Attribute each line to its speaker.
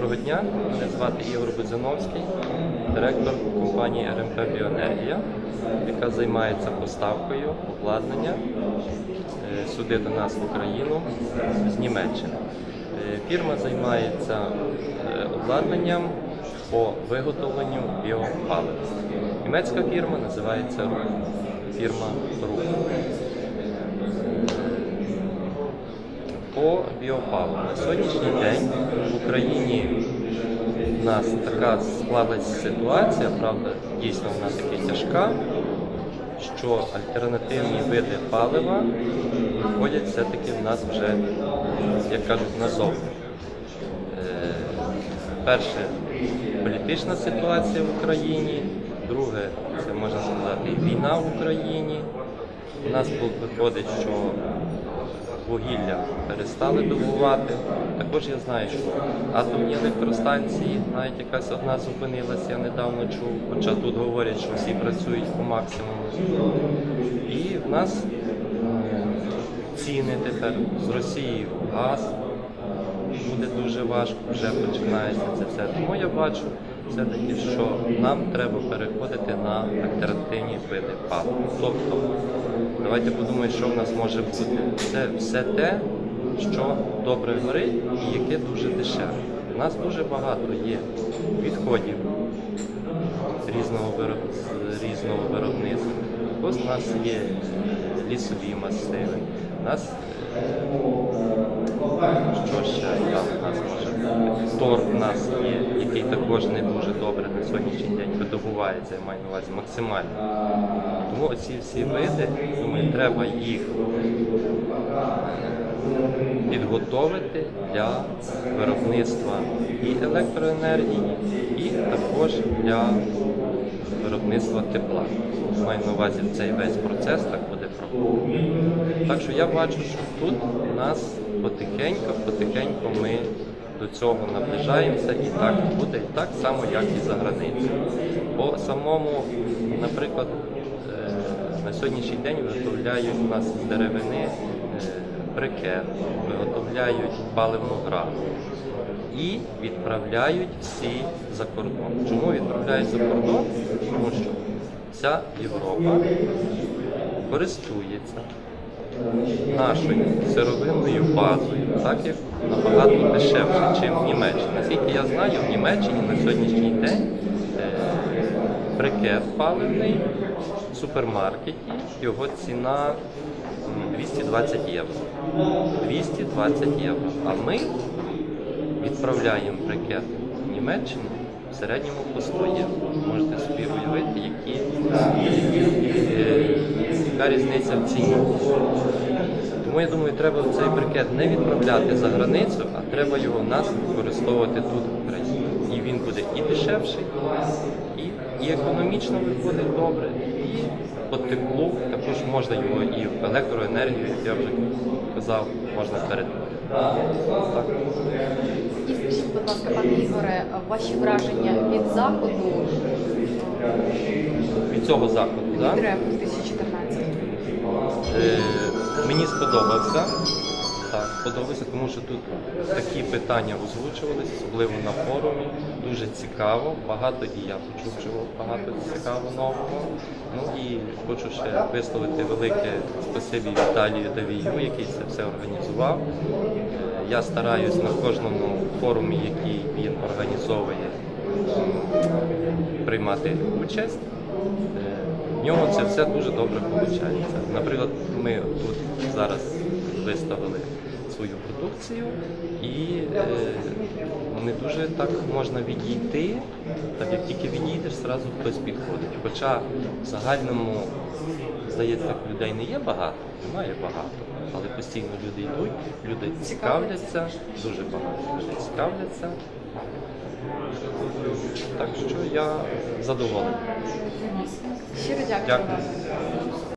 Speaker 1: Доброго дня, мене звати Ігор Будзановський, директор компанії РМП Біоенергія, яка займається поставкою обладнання е, сюди до нас в Україну з Німеччини. Е, Фірма займається е, обладнанням по виготовленню біопалива. Німецька фірма називається. Фірма РУХ. По біопаливу. На сьогоднішній день в Україні в нас така склалась ситуація, правда, дійсно вона таки тяжка, що альтернативні види палива виходять все-таки в нас вже, як кажуть, назовні. Е, Перше, політична ситуація в Україні. Друге, це можна сказати, війна в Україні. У нас виходить, що вугілля перестали добувати. Також я знаю, що атомні електростанції, навіть якась одна зупинилася, я недавно чув, хоча тут говорять, що всі працюють по максимуму. І в нас е, ціни тепер з Росії газ буде дуже важко, вже починається це все. Тому я бачу все-таки, що нам треба переходити на альтернативні види палива. Тобто, давайте подумаємо, що в нас може бути. Це все те, що добре горить і яке дуже дешеве. У нас дуже багато є відходів різного, вироб... різного виробництва. Ось у нас є лісові масиви, у нас що ще там у нас може бути? Торф у нас є, який також не дуже добре на сьогоднішній день видобувається, я маю на увазі максимально. Тому оці всі види, думаю, треба їх підготовити для виробництва і електроенергії, і також для виробництва тепла. Маю на увазі цей весь процес так буде проходити. Так що я бачу, що тут у нас потихеньку, потихеньку ми до цього наближаємося і так буде так само, як і за границею. По самому, наприклад, е, на сьогоднішній день виготовляють у нас деревини е, брикет, виготовляють паливну грану і відправляють всі за кордон. Чому відправляють за кордон? Тому що вся Європа користується нашою сировинною базою, так як набагато дешевше, ніж в Німеччині. Наскільки я знаю, в Німеччині на сьогоднішній день е, брикет паливний в супермаркеті, його ціна 220 євро. 220 євро. А ми відправляємо брикет в Німеччину в середньому по 100 євро. Можете собі уявити, які, е, яка різниця в ціні. Тому я думаю, треба цей брикет не відправляти за границю, а треба його в нас використовувати тут в Україні. І він буде і дешевший, і, і економічно виходить добре, і по теплу також можна його і в електроенергію, як я вже казав, можна передати.
Speaker 2: І скажіть, будь ласка, пане Ігоре, ваші враження від заходу
Speaker 1: Від цього заходу, так?
Speaker 2: РЕП 2014?
Speaker 1: Е, мені сподобався. Так, сподобався, тому що тут такі питання озвучувалися, особливо на форумі. Дуже цікаво. Багато і я почув чого багато цікавого нового. Ну і хочу ще висловити велике спасибі Віталію Давію, який це все організував. Я стараюсь на кожному форумі, який він організовує, приймати участь. В нього це все дуже добре виходить. Наприклад, ми тут зараз виставили свою продукцію, і е, не дуже так можна відійти, так як тільки відійдеш, зразу хтось підходить. Хоча в загальному, здається, людей не є багато, немає багато, але постійно люди йдуть, люди цікавляться, дуже багато людей цікавляться. Так що я задоволений.
Speaker 2: Щиро дякую
Speaker 1: Дякую.